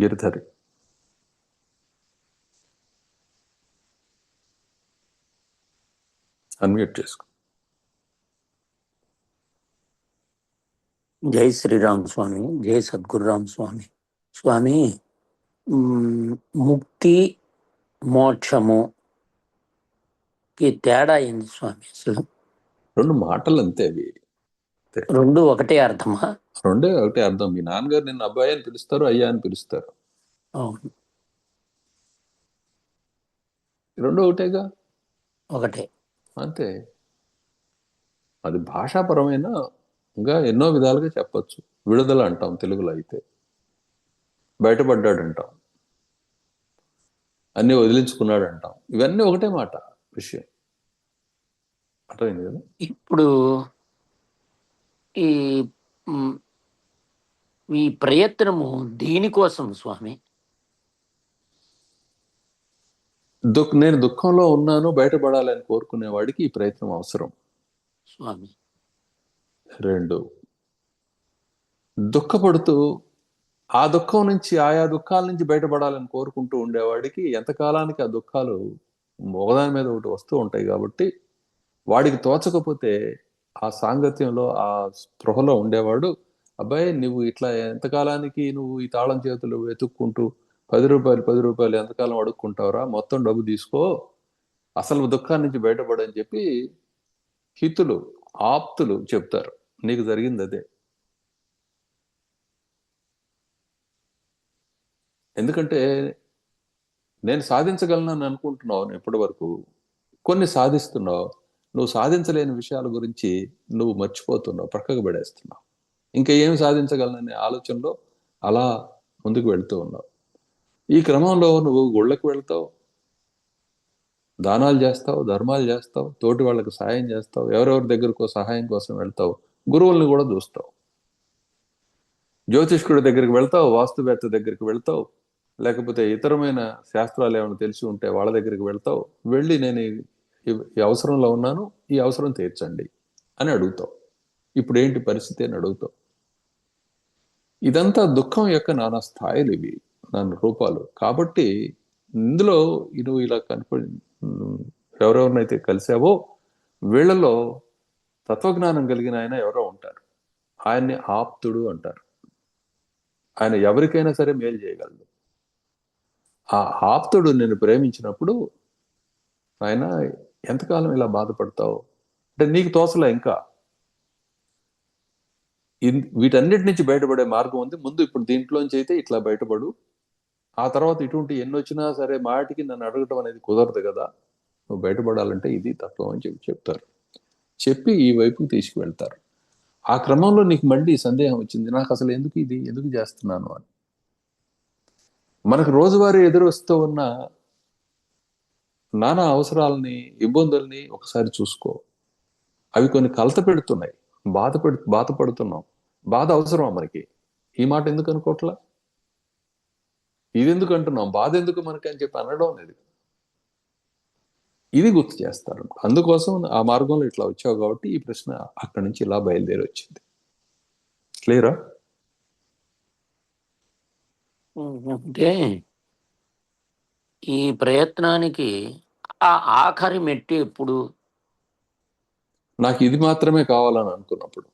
Giridhari unmute చేసుకో. జై శ్రీరామ్ స్వామి జై సద్గురురామ్ స్వామి. స్వామి ముక్తి మోక్షము కి తేడా ఏంది స్వామి అసలు? రెండు మాటలు అంతే అవి. రెండు ఒకటే అర్థమా? రెండే ఒకటే అర్థం. మీ నాన్నగారు నిన్ను అబ్బాయి అని పిలుస్తారు అయ్యా అని పిలుస్తారు. అవును. రెండు ఒకటేగా? ఒకటే. అంతే. అది భాషాపరమైన ఇంకా ఎన్నో విధాలుగా చెప్పొచ్చు. విడుదల అంటాం తెలుగులో అయితే. బయటపడ్డాడు అంటాం అన్నీ వదిలించుకున్నాడు అంటాం ఇవన్నీ ఒకటే మాట విషయం. అర్థమైంది కదా? ఇప్పుడు ఈ ఈ ప్రయత్నము దేనికోసం స్వామి. దుఃఖ నేను దుఃఖంలో ఉన్నాను బయటపడాలని కోరుకునే వాడికి ఈ ప్రయత్నం అవసరం. స్వామి. రెండు. దుఃఖపడుతూ ఆ దుఃఖం నుంచి ఆయా దుఃఖాల నుంచి బయటపడాలని కోరుకుంటూ ఉండేవాడికి ఎంతకాలానికి ఆ దుఃఖాలు ఒకదాని మీద ఒకటి వస్తూ ఉంటాయి కాబట్టి వాడికి తోచకపోతే ఆ సాంగత్యంలో ఆ స్పృహలో ఉండేవాడు అబ్బాయి నువ్వు ఇట్లా ఎంతకాలానికి నువ్వు ఈ తాళం చేతులు వెతుక్కుంటూ పది రూపాయలు పది రూపాయలు ఎంతకాలం అడుక్కుంటావురా? మొత్తం డబ్బు తీసుకో. అసలు దుఃఖాన్ని నుంచి బయటపడని చెప్పి హితులు ఆప్తులు చెప్తారు. నీకు జరిగింది అదే. ఎందుకంటే నేను సాధించగలను అనుకుంటున్నావు ఇప్పటి వరకు. కొన్ని సాధిస్తున్నావు. నువ్వు సాధించలేని విషయాల గురించి నువ్వు మర్చిపోతున్నావు ప్రక్కకు పడేస్తున్నావు. ఇంకా ఏం సాధించగలననే ఆలోచనలో అలా ముందుకు వెళ్తూ ఉన్నావు. ఈ క్రమంలో నువ్వు గుళ్ళకు వెళ్తావు దానాలు చేస్తావు ధర్మాలు చేస్తావు తోటి వాళ్ళకి సహాయం చేస్తావు ఎవరెవరి దగ్గరకో సహాయం కోసం వెళ్తావు గురువుల్ని కూడా చూస్తావు. జ్యోతిష్కుడి దగ్గరికి వెళ్తావు వాస్తువేత్త దగ్గరికి వెళ్తావు లేకపోతే ఇతరమైన శాస్త్రాలు ఏమైనా తెలిసి ఉంటే వాళ్ళ దగ్గరికి వెళ్తావు. వెళ్ళి నేను ఈ- అవసరంలో ఉన్నాను ఈ అవసరం తీర్చండి అని అడుగుతావు. ఇప్పుడు ఏంటి పరిస్థితి అని అడుగుతావు. ఇదంతా దుఃఖం యొక్క నానా స్థాయిలు ఇవి నాన్న రూపాలు. కాబట్టి ఇందులో నువ్వు ఇలా కనపడి ఎవరెవరినైతే కలిసావో వీళ్ళలో తత్వజ్ఞానం కలిగిన ఆయన ఎవరో ఉంటారు. ఆయన్ని ఆప్తుడు అంటారు. ఆయన ఎవరికైనా సరే మేలు చేయగలడు. ఆ ఆప్తుడు నేను ప్రేమించినప్పుడు ఆయన ఎంతకాలం ఇలా బాధపడతావు? అంటే నీకు తోసలే ఇంకా? వీటన్నిటి నుంచి బయటపడే మార్గం ఉంది. ముందు ఇప్పుడు దీంట్లోంచి అయితే ఇట్లా బయటపడు. ఆ తర్వాత ఇటువంటి ఎన్ని వచ్చినా సరే మాటికి నన్ను అడగటం అనేది కుదరదు కదా. నువ్వు బయటపడాలంటే ఇది తత్వం అని చెప్పి చెప్తారు. చెప్పి ఈ వైపుకి తీసుకువెళ్తారు. ఆ క్రమంలో నీకు మళ్ళీ సందేహం వచ్చింది. నాకు అసలు ఎందుకు ఇది? ఎందుకు చేస్తున్నాను అని. మనకు రోజువారీ ఎదురు వస్తూ ఉన్న నానా అవసరాలని ఇబ్బందుల్ని ఒకసారి చూసుకో. అవి కొన్ని కలత పెడుతున్నాయి. బాధ పెడు బాధపడుతున్నాం బాధ అవసరమా మనకి? ఈ మాట ఎందుకు అనుకోవట్లా ఇది ఎందుకు అంటున్నాం? బాధ ఎందుకు మనకి అని చెప్పి అనడం లేదు ఇది గుర్తు చేస్తారు. అందుకోసం ఆ మార్గంలో ఇట్లా వచ్చావు కాబట్టి ఈ ప్రశ్న అక్కడి నుంచి ఇలా బయలుదేరి వచ్చింది. క్లియరా అంటే ఈ ప్రయత్నానికి ఆ ఆఖరి మెట్టి ఎప్పుడు? నాకు ఇది మాత్రమే కావాలని అనుకున్నప్పుడు.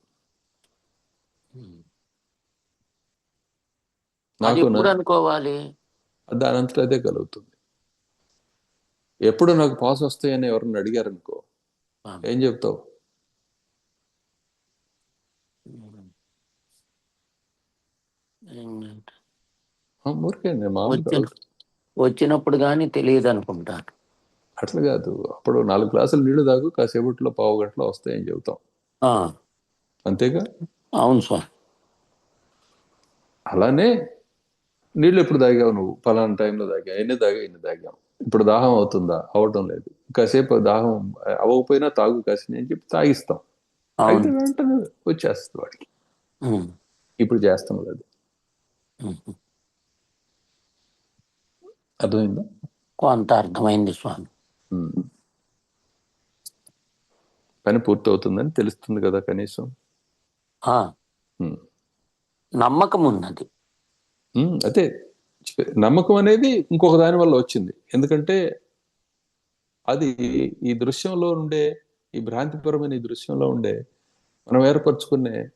నాకు ఎప్పుడు అనుకోవాలి? దాని అంతటా అదే కలుగుతుంది. ఎప్పుడు నాకు పాస్ వస్తాయని ఎవరిని అడిగారు అనుకో ఏం చెప్తావు? ఊరికే వచ్చిన వచ్చినప్పుడు కానీ తెలియదు అనుకుంటాను అట్లా కాదు. అప్పుడు నాలుగు గ్లాసులు నీళ్ళు తాగు కాసేపట్లో పావు గంటలో వస్తాయని చెబుతాం. అంతేగా? అవును స్వామి. అలానే నీళ్ళు ఎప్పుడు తాగావు నువ్వు? పలానా టైంలో తాగా ఎన్ని తాగా ఎన్ని తాగాం. ఇప్పుడు దాహం అవుతుందా? అవటం లేదు. కాసేపు దాహం అవ్వకపోయినా తాగు కాసిన అని చెప్పి తాగిస్తాం. అయితే అవును వెంటనే వచ్చేస్తుంది వాడికి. ఇప్పుడు చేస్తాం లేదు ఉమ్. అర్థమైందా? కొంత అర్థమైంది స్వామి. పని పూర్తవుతుందని తెలుస్తుంది కదా కనీసం. నమ్మకం ఉన్నది. అదే నమ్మకం అనేది ఇంకొక దాని వల్ల వచ్చింది. ఎందుకంటే అది ఈ దృశ్యంలో ఉండే ఈ భ్రాంతిపరమైన ఈ దృశ్యంలో ఉండే మనం ఏర్పరచుకునే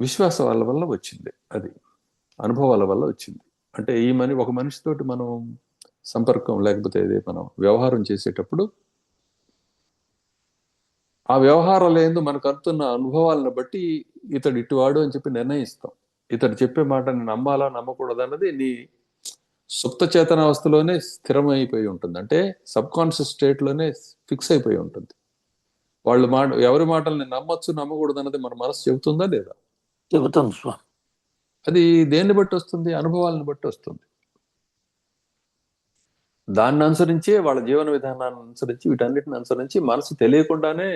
విశ్వాసాల వల్ల వచ్చింది. అది అనుభవాల వల్ల వచ్చింది. అంటే ఈ మని ఒక మనిషితోటి మనం సంపర్కం లేకపోతే ఇది మనం వ్యవహారం చేసేటప్పుడు ఆ వ్యవహారాలు ఏందో మనకు అందుతున్న అనుభవాలను బట్టి ఇతడు ఇటువాడు అని చెప్పి నిర్ణయిస్తాం. ఇతడు చెప్పే మాటని నమ్మాలా నమ్మకూడదు అన్నది నీ సుప్త చేతనావస్థలోనే స్థిరమైపోయి ఉంటుంది. అంటే సబ్ కాన్షియస్ స్టేట్లోనే ఫిక్స్ అయిపోయి ఉంటుంది. వాళ్ళు మాట ఎవరి మాటల్ని నమ్మచ్చు నమ్మకూడదు అన్నది మన మనసు చెబుతుందా లేదా? చెబుతుంది స్వామి. అది దేన్ని బట్టి వస్తుంది? అనుభవాలను బట్టి వస్తుంది. దాన్ని అనుసరించే వాళ్ళ జీవన విధానాన్ని అనుసరించి వీటన్నిటిని అనుసరించి మనసు తెలియకుండానే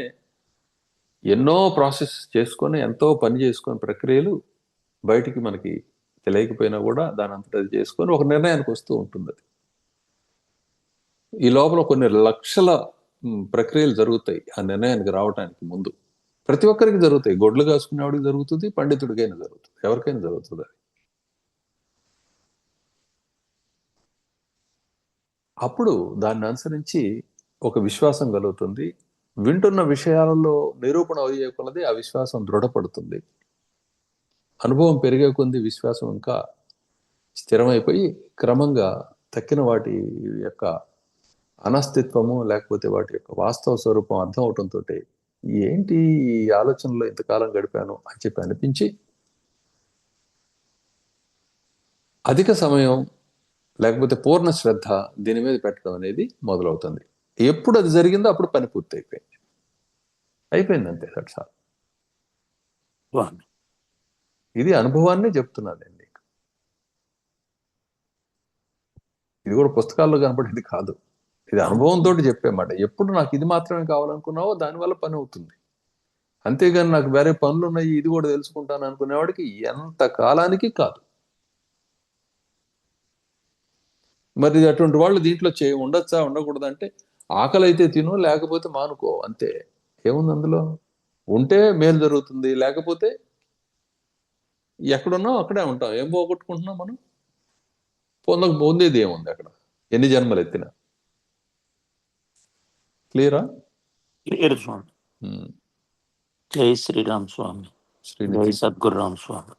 ఎన్నో ప్రాసెస్ చేసుకొని ఎంతో పని చేసుకొని ప్రక్రియలు బయటికి మనకి తెలియకపోయినా కూడా దాని అంతటా అది చేసుకొని ఒక నిర్ణయానికి వస్తూ ఉంటుంది అది. ఈ లోపల కొన్ని లక్షల ప్రక్రియలు జరుగుతాయి ఆ నిర్ణయానికి రావడానికి ముందు. ప్రతి ఒక్కరికి జరుగుతాయి. గొడ్లు కాసుకునేవాడికి జరుగుతుంది పండితుడికైనా జరుగుతుంది. ఎవరికైనా జరుగుతుంది అది. అప్పుడు దాన్ని అనుసరించి ఒక విశ్వాసం కలుగుతుంది. వింటున్న విషయాలలో నిరూపణ అయ్యే కొలది ఆ విశ్వాసం దృఢపడుతుంది. అనుభవం పెరిగే కొద్ది విశ్వాసం ఇంకా స్థిరమైపోయి క్రమంగా తక్కిన వాటి యొక్క అనస్తిత్వము లేకపోతే వాటి యొక్క వాస్తవ స్వరూపం అర్థం అవటంతో ఏంటి ఈ ఆలోచనలో ఇంతకాలం గడిపాను అని చెప్పి అనిపించి అధిక సమయం లేకపోతే పూర్ణ శ్రద్ధ దీని మీద పెట్టడం అనేది మొదలవుతుంది. ఎప్పుడు అది జరిగిందో అప్పుడు పని పూర్తి అయిపోయింది అయిపోయింది అంతే ఆల్ స్వామి ఇది అనుభవాన్ని చెప్తున్నాను నేను నీకు ఇది కూడా పుస్తకాల్లో కనపడేది కాదు. ఇది అనుభవంతో చెప్పేమాట. ఎప్పుడు నాకు ఇది మాత్రమే కావాలనుకున్నావో దానివల్ల పని అవుతుంది. అంతేగాని నాకు వేరే పనులు ఉన్నాయి ఇది కూడా తెలుసుకుంటాను అనుకునేవాడికి ఎంత కాలానికి కాదు. మరి అటువంటి వాళ్ళు దీంట్లో చేయ ఉండొచ్చా ఉండకూడదంటే ఆకలి అయితే తిను లేకపోతే మానుకో అంతే. ఏముంది అందులో? ఉంటే మేలు జరుగుతుంది లేకపోతే ఎక్కడున్నాం అక్కడే ఉంటాం ఏం పోగొట్టుకుంటున్నాం మనం? పొందక పొందేది ఏముంది అక్కడ? ఎన్ని జన్మలు ఎత్తినా క్లియరా క్లియర్ స్వామి జై శ్రీరామ్ స్వామి శ్రీనిధి జై సద్గురురామ్ స్వామి